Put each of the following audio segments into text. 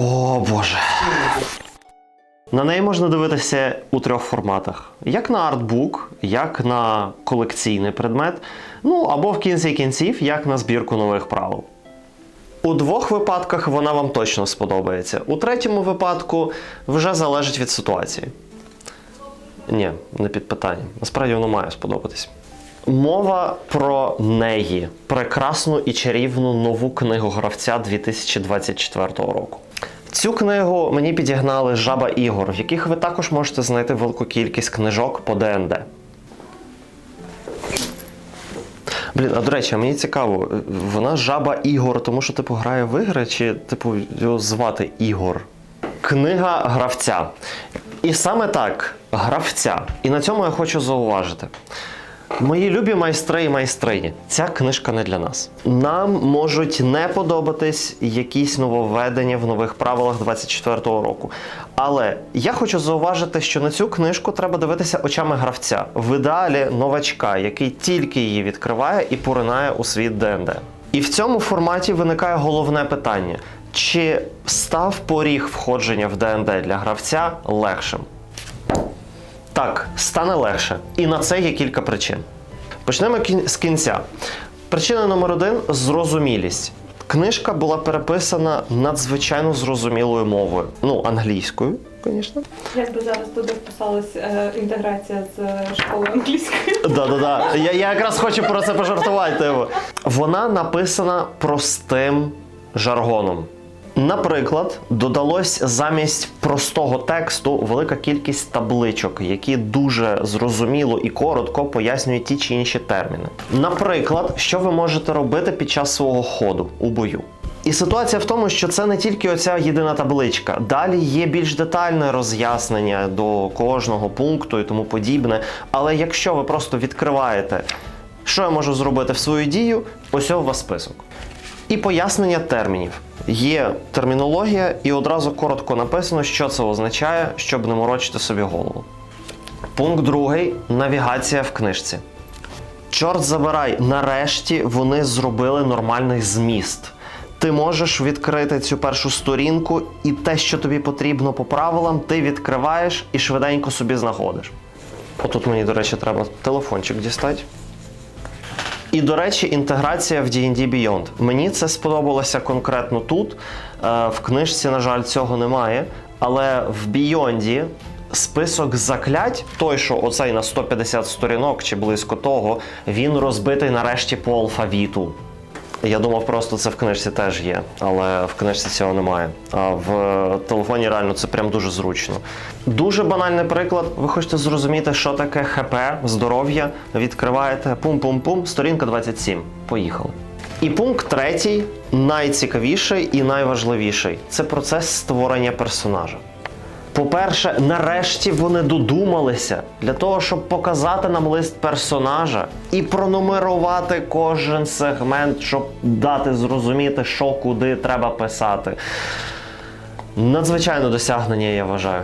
О Боже. На неї можна дивитися у трьох форматах: як на артбук, як на колекційний предмет, ну або в кінці кінців, як на збірку нових правил. У двох випадках вона вам точно сподобається. У третьому випадку вже залежить від ситуації. Ні, не під питанням. Насправді воно має сподобатись. Мова про неї прекрасну і чарівну нову книгу гравця 2024 року. Цю книгу мені підігнали жаба ігор, в яких ви також можете знайти велику кількість книжок по ДНД. Блін, а до речі, мені цікаво, вона жаба Ігор, тому що типу грає в ігри, чи типу його звати Ігор? Книга гравця. І саме так, гравця. І на цьому я хочу зауважити. Мої любі майстри і майстрині, ця книжка не для нас. Нам можуть не подобатись якісь нововведення в нових правилах 24-го року. Але я хочу зауважити, що на цю книжку треба дивитися очами гравця, в ідеалі новачка, який тільки її відкриває і поринає у світ ДНД. І в цьому форматі виникає головне питання: чи став поріг входження в ДНД для гравця легшим? Так, стане легше. І на це є кілька причин. Почнемо з кінця. Причина номер один зрозумілість. Книжка була переписана надзвичайно зрозумілою мовою. Ну, англійською, звісно. Якби зараз туди вписалась е, інтеграція з е, школою англійської. Да-да-да. Я, я якраз хочу про це пожартувати. Типу. Вона написана простим жаргоном. Наприклад, додалось замість простого тексту велика кількість табличок, які дуже зрозуміло і коротко пояснюють ті чи інші терміни. Наприклад, що ви можете робити під час свого ходу у бою. І ситуація в тому, що це не тільки оця єдина табличка. Далі є більш детальне роз'яснення до кожного пункту і тому подібне. Але якщо ви просто відкриваєте, що я можу зробити в свою дію, ось у вас список. І пояснення термінів. Є термінологія, і одразу коротко написано, що це означає, щоб не морочити собі голову. Пункт другий навігація в книжці. Чорт забирай, нарешті вони зробили нормальний зміст. Ти можеш відкрити цю першу сторінку, і те, що тобі потрібно по правилам, ти відкриваєш і швиденько собі знаходиш. Отут мені, до речі, треба телефончик дістати. І, до речі, інтеграція в D&D Beyond. Мені це сподобалося конкретно тут. Е, В книжці, на жаль, цього немає. Але в Beyond список заклять, той, що оцей на 150 сторінок чи близько того, він розбитий нарешті по алфавіту. Я думав, просто це в книжці теж є, але в книжці цього немає. А в телефоні реально це прям дуже зручно. Дуже банальний приклад. Ви хочете зрозуміти, що таке ХП, здоров'я. Відкриваєте пум-пум-пум, сторінка 27. Поїхали. І пункт третій, найцікавіший і найважливіший це процес створення персонажа. По-перше, нарешті вони додумалися для того, щоб показати нам лист персонажа і пронумерувати кожен сегмент, щоб дати зрозуміти, що куди треба писати. Надзвичайне досягнення, я вважаю.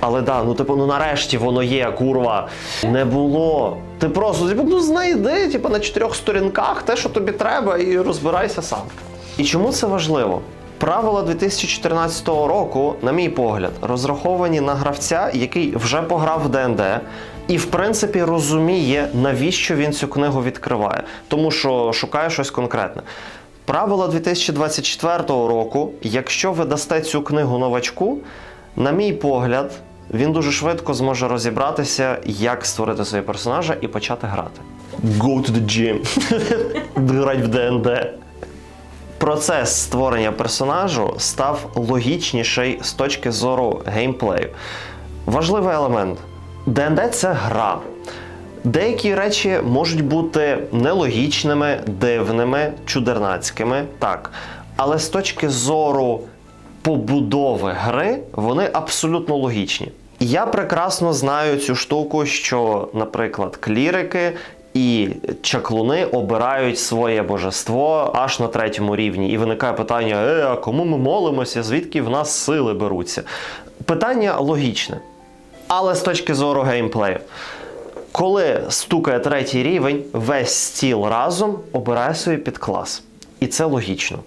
Але да, ну типу, ну нарешті воно є, курва. Не було. Ти просто типу, ну знайди, типу, на чотирьох сторінках те, що тобі треба, і розбирайся сам. І чому це важливо? Правила 2014 року, на мій погляд, розраховані на гравця, який вже пограв в ДНД, і в принципі розуміє, навіщо він цю книгу відкриває, тому що шукає щось конкретне. Правила 2024 року, якщо ви дасте цю книгу новачку, на мій погляд, він дуже швидко зможе розібратися, як створити свої персонажа і почати грати. Go to the gym. Грати в ДНД. Процес створення персонажу став логічніший з точки зору геймплею. Важливий елемент. ДНД це гра. Деякі речі можуть бути нелогічними, дивними, чудернацькими, так. Але з точки зору побудови гри вони абсолютно логічні. Я прекрасно знаю цю штуку, що, наприклад, клірики і чаклуни обирають своє божество аж на третьому рівні. І виникає питання: е, а кому ми молимося, звідки в нас сили беруться? Питання логічне. Але з точки зору геймплею. Коли стукає третій рівень, весь стіл разом обирає собі підклас. І це логічно.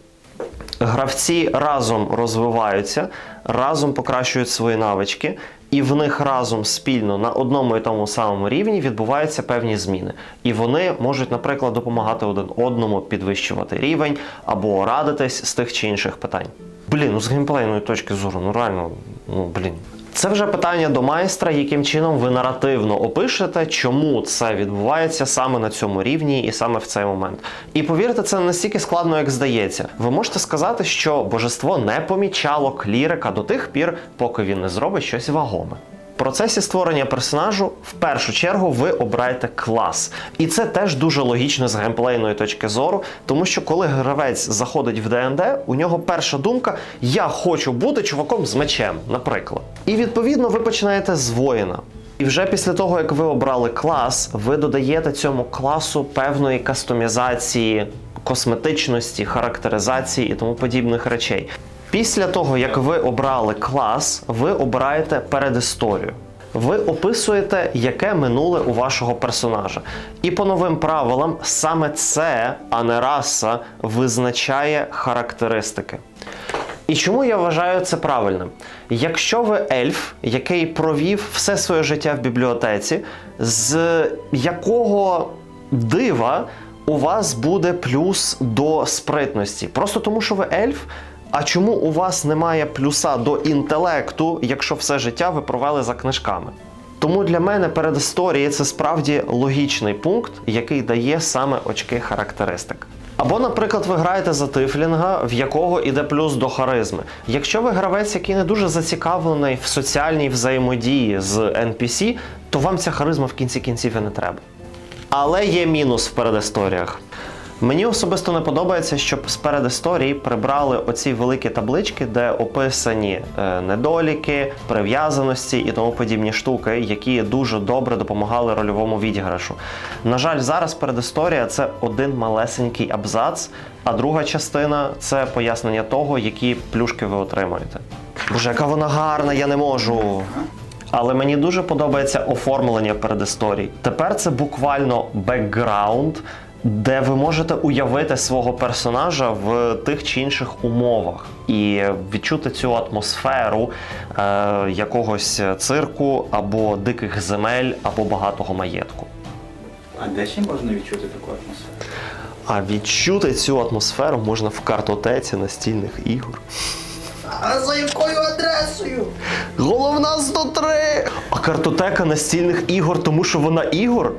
Гравці разом розвиваються, разом покращують свої навички, і в них разом спільно на одному і тому самому рівні відбуваються певні зміни. І вони можуть, наприклад, допомагати один одному підвищувати рівень або радитись з тих чи інших питань. Блін, ну з геймплейної точки зору, ну реально, ну блін. Це вже питання до майстра, яким чином ви наративно опишете, чому це відбувається саме на цьому рівні і саме в цей момент. І повірте, це не настільки складно, як здається. Ви можете сказати, що божество не помічало клірика до тих пір, поки він не зробить щось вагоме. Процесі створення персонажу в першу чергу ви обираєте клас. І це теж дуже логічно з геймплейної точки зору, тому що коли гравець заходить в ДНД, у нього перша думка: я хочу бути чуваком з мечем, наприклад. І відповідно ви починаєте з воїна. І вже після того, як ви обрали клас, ви додаєте цьому класу певної кастомізації, косметичності, характеризації і тому подібних речей. Після того, як ви обрали клас, ви обираєте передісторію. Ви описуєте, яке минуле у вашого персонажа. І по новим правилам саме це, а не раса, визначає характеристики. І чому я вважаю це правильним? Якщо ви ельф, який провів все своє життя в бібліотеці, з якого дива у вас буде плюс до спритності? Просто тому, що ви ельф. А чому у вас немає плюса до інтелекту, якщо все життя ви провели за книжками? Тому для мене передісторії це справді логічний пункт, який дає саме очки характеристик. Або, наприклад, ви граєте за тифлінга, в якого іде плюс до харизми. Якщо ви гравець, який не дуже зацікавлений в соціальній взаємодії з NPC, то вам ця харизма в кінці кінців і не треба. Але є мінус в передісторіях. Мені особисто не подобається, щоб з передісторії прибрали оці великі таблички, де описані е, недоліки, прив'язаності і тому подібні штуки, які дуже добре допомагали рольовому відіграшу. На жаль, зараз передісторія це один малесенький абзац, а друга частина це пояснення того, які плюшки ви отримаєте. Боже, яка вона гарна, я не можу. Але мені дуже подобається оформлення передісторій. Тепер це буквально бекграунд, де ви можете уявити свого персонажа в тих чи інших умовах і відчути цю атмосферу е, якогось цирку або диких земель, або багатого маєтку. А де ще можна відчути таку атмосферу? А відчути цю атмосферу можна в картотеці настільних ігор. А за якою адресою? Головна 103! А картотека настільних ігор, тому що вона ігор.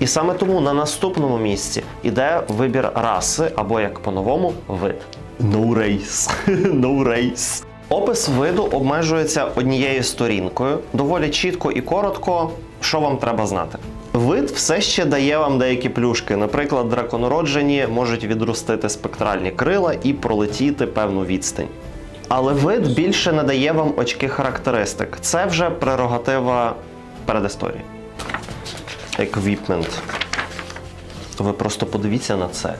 І саме тому на наступному місці іде вибір раси, або як по-новому вид. No race. no race. Опис виду обмежується однією сторінкою, доволі чітко і коротко, що вам треба знати. Вид все ще дає вам деякі плюшки. Наприклад, драконороджені можуть відростити спектральні крила і пролетіти певну відстань. Але вид більше не дає вам очки характеристик. Це вже прерогатива передісторії. Еквіпмент. Ви просто подивіться на це.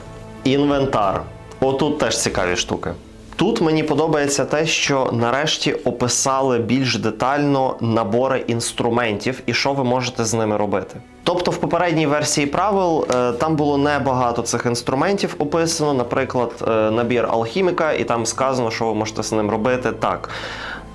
Інвентар. Отут теж цікаві штуки. Тут мені подобається те, що нарешті описали більш детально набори інструментів і що ви можете з ними робити. Тобто в попередній версії правил е, там було небагато цих інструментів описано, наприклад, е, набір алхіміка, і там сказано, що ви можете з ним робити так.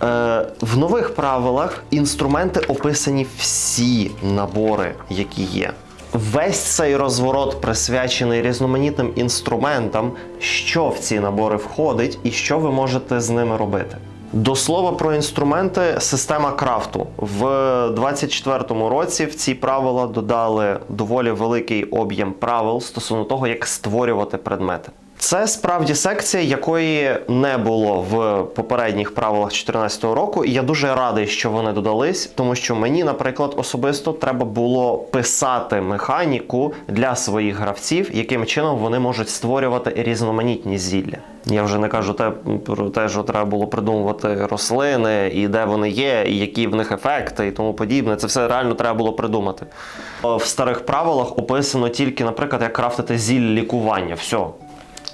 Е, в нових правилах інструменти описані всі набори, які є. Весь цей розворот присвячений різноманітним інструментам, що в ці набори входить і що ви можете з ними робити. До слова про інструменти, система крафту. В 24-му році в ці правила додали доволі великий об'єм правил стосовно того, як створювати предмети. Це справді секція, якої не було в попередніх правилах 2014 року, і я дуже радий, що вони додались, тому що мені, наприклад, особисто треба було писати механіку для своїх гравців, яким чином вони можуть створювати різноманітні зілля. Я вже не кажу те про те, що треба було придумувати рослини, і де вони є, і які в них ефекти, і тому подібне. Це все реально треба було придумати. В старих правилах описано тільки, наприклад, як крафтити зілля лікування. Все.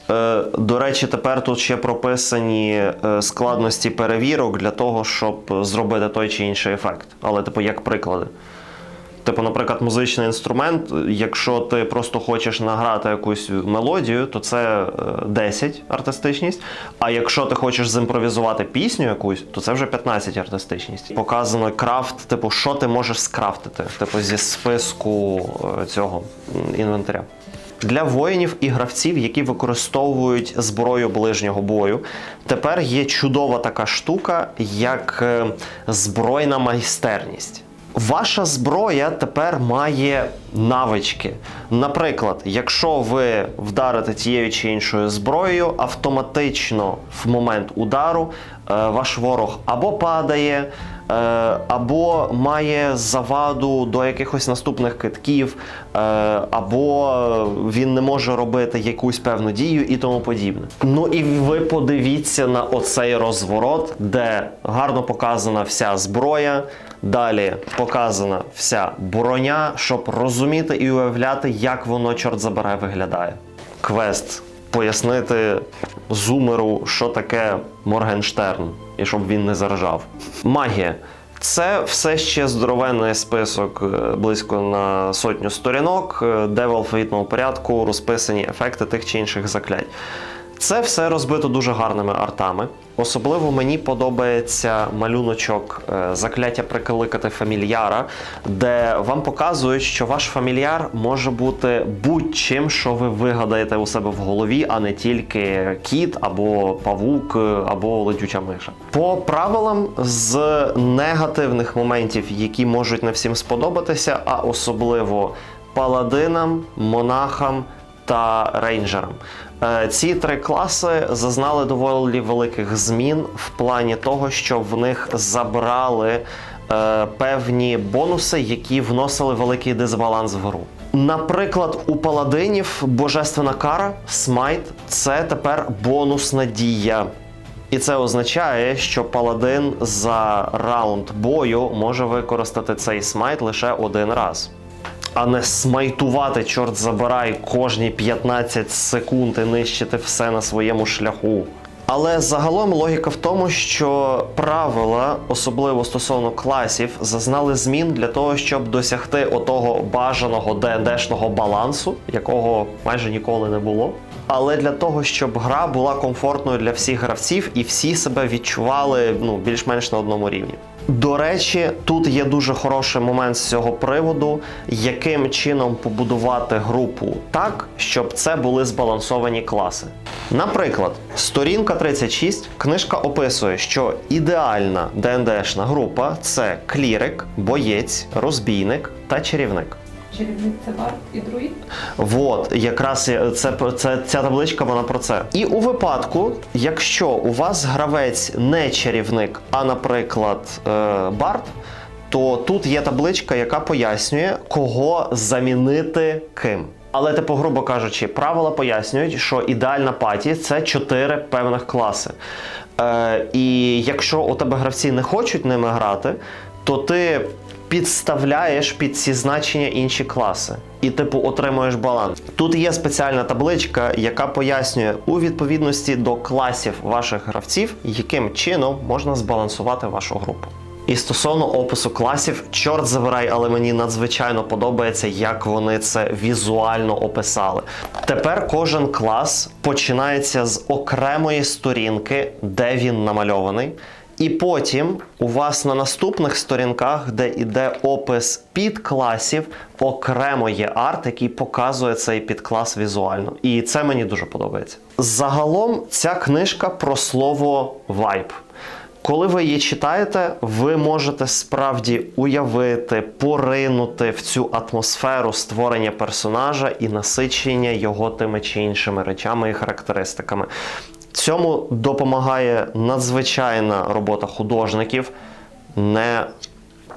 Е, До речі, тепер тут ще прописані е, складності перевірок для того, щоб зробити той чи інший ефект. Але, типу, як приклади. Типу, наприклад, музичний інструмент, якщо ти просто хочеш награти якусь мелодію, то це е, 10 артистичність. А якщо ти хочеш зімпровізувати пісню якусь, то це вже 15 артистичність. Показано крафт, типу, що ти можеш скрафтити, типу, зі списку е, цього інвентаря. Для воїнів і гравців, які використовують зброю ближнього бою, тепер є чудова така штука, як е, збройна майстерність. Ваша зброя тепер має навички. Наприклад, якщо ви вдарите тією чи іншою зброєю, автоматично в момент удару е, ваш ворог або падає, або має заваду до якихось наступних китків, е, або він не може робити якусь певну дію і тому подібне. Ну і ви подивіться на оцей розворот, де гарно показана вся зброя. Далі показана вся броня, щоб розуміти і уявляти, як воно, чорт забирає, виглядає. Квест пояснити зумеру, що таке Моргенштерн, і щоб він не заражав. Магія. Це все ще здоровенний список е, близько на сотню сторінок, де в алфавітному порядку розписані ефекти тих чи інших заклять. Це все розбито дуже гарними артами. Особливо мені подобається малюночок е, закляття прикликати фамільяра, де вам показують, що ваш фамільяр може бути будь-чим, що ви вигадаєте у себе в голові, а не тільки кіт або павук, е, або летюча миша. По правилам з негативних моментів, які можуть не всім сподобатися, а особливо паладинам, монахам та рейнджерам. Е, Ці три класи зазнали доволі великих змін в плані того, що в них забрали е, певні бонуси, які вносили великий дисбаланс в гру. Наприклад, у паладинів божественна кара, смайт це тепер бонусна дія. І це означає, що паладин за раунд бою може використати цей смайт лише один раз. А не смайтувати, чорт забирай, кожні 15 секунд і нищити все на своєму шляху. Але загалом логіка в тому, що правила, особливо стосовно класів, зазнали змін для того, щоб досягти отого бажаного ДНДшного балансу, якого майже ніколи не було. Але для того, щоб гра була комфортною для всіх гравців і всі себе відчували ну, більш-менш на одному рівні. До речі, тут є дуже хороший момент з цього приводу, яким чином побудувати групу так, щоб це були збалансовані класи. Наприклад, сторінка 36, книжка описує, що ідеальна ДНДшна група це клірик, боєць, розбійник та чарівник. Чарівник це бар і друїд. Вот, якраз це, це ця табличка вона про це. І у випадку, якщо у вас гравець не чарівник, а, наприклад, е, Барт, то тут є табличка, яка пояснює, кого замінити ким. Але, типу, грубо кажучи, правила пояснюють, що ідеальна паті це чотири певних класи. Е, і якщо у тебе гравці не хочуть ними грати, то ти підставляєш під ці значення інші класи. І, типу, отримуєш баланс. Тут є спеціальна табличка, яка пояснює у відповідності до класів ваших гравців, яким чином можна збалансувати вашу групу. І стосовно опису класів, чорт забирай, але мені надзвичайно подобається, як вони це візуально описали. Тепер кожен клас починається з окремої сторінки, де він намальований. І потім у вас на наступних сторінках, де йде опис підкласів, окремо є арт, який показує цей підклас візуально. І це мені дуже подобається. Загалом ця книжка про слово вайб. Коли ви її читаєте, ви можете справді уявити, поринути в цю атмосферу створення персонажа і насичення його тими чи іншими речами і характеристиками. Цьому допомагає надзвичайна робота художників, не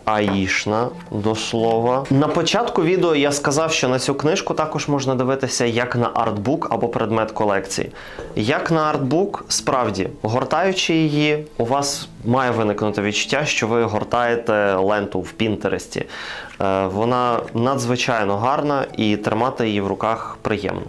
аїшна до слова. На початку відео я сказав, що на цю книжку також можна дивитися як на артбук або предмет колекції. Як на артбук, справді, гортаючи її, у вас має виникнути відчуття, що ви гортаєте ленту в Пінтересті. Е, Вона надзвичайно гарна і тримати її в руках приємно.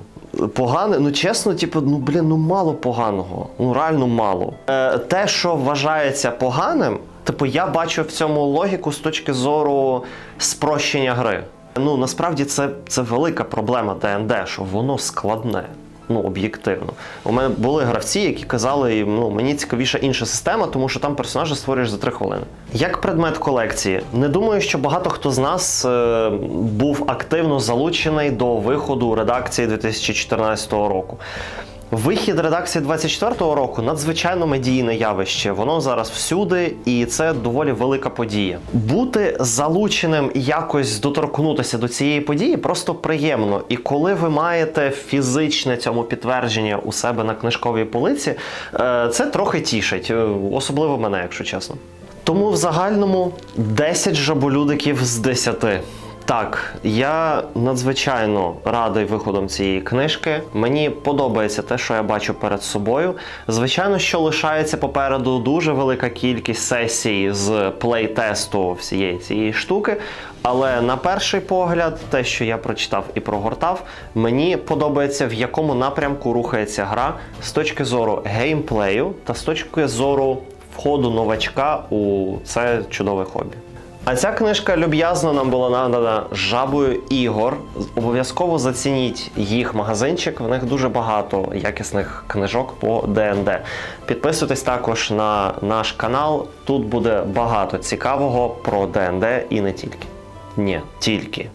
Погане, ну чесно, типу, ну блін, ну мало поганого. Ну реально мало. Е, те, що вважається поганим, Типу, я бачу в цьому логіку з точки зору спрощення гри. Ну насправді це, це велика проблема ДНД, що воно складне. Ну, об'єктивно. У мене були гравці, які казали, ну мені цікавіша інша система, тому що там персонажа створюєш за 3 хвилини. Як предмет колекції, не думаю, що багато хто з нас е, був активно залучений до виходу редакції 2014 року. Вихід редакції 24-го року надзвичайно медійне явище. Воно зараз всюди, і це доволі велика подія. Бути залученим і якось доторкнутися до цієї події просто приємно. І коли ви маєте фізичне цьому підтвердження у себе на книжковій полиці, е, це трохи тішить, е, особливо мене, якщо чесно. Тому в загальному 10 жаболюдиків з 10. Так, я надзвичайно радий виходом цієї книжки. Мені подобається те, що я бачу перед собою. Звичайно, що лишається попереду дуже велика кількість сесій з плейтесту всієї цієї штуки. Але на перший погляд, те, що я прочитав і прогортав, мені подобається, в якому напрямку рухається гра з точки зору геймплею та з точки зору входу новачка у це чудове хобі. А ця книжка люб'язно нам була надана жабою ігор. Обов'язково зацініть їх магазинчик. В них дуже багато якісних книжок по ДНД. Підписуйтесь також на наш канал. Тут буде багато цікавого про ДНД і не тільки. Ні, тільки.